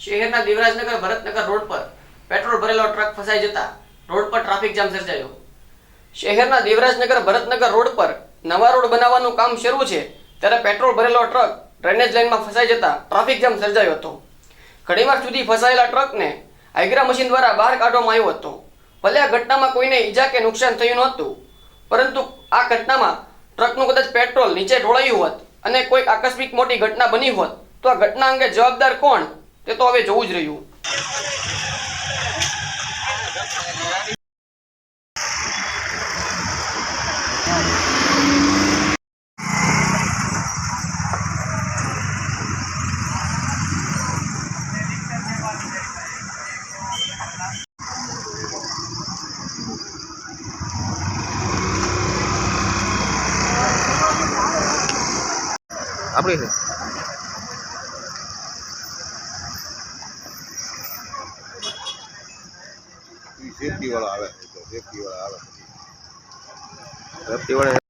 શહેરના દેવરાજનગર, ભરતનગર રોડ પર પેટ્રોલ ભરેલો ટ્રક ફસાઈ જતા રોડ પર ટ્રાફિક જામ સર્જાયો. શહેરના દેવરાજનગર, ભરતનગર રોડ પર નવા રોડ બનાવવાનું કામ શરૂ છે, ત્યારે પેટ્રોલ ભરેલો ટ્રક ડ્રેનેજ લાઇનમાં ફસાઈ જતા ટ્રાફિક જામ સર્જાયો હતો. ઘણીવાર સુધી ફસાયેલા ટ્રકને આઈગ્રા મશીન દ્વારા બહાર કાઢવામાં આવ્યો હતો. ભલે આ ઘટનામાં કોઈને ઈજા કે નુકસાન થયું નહોતું, પરંતુ આ ઘટનામાં ટ્રકનું કદાચ પેટ્રોલ નીચે ઢોળાયું હોત અને કોઈ આકસ્મિક મોટી ઘટના બની હોત, તો આ ઘટના અંગે જવાબદાર કોણ? તે તો હવે જોવું જ રહ્યું. આપણી છે સેફટી વાળા આવે સેફટી વાળા આવે સેફટી વાળા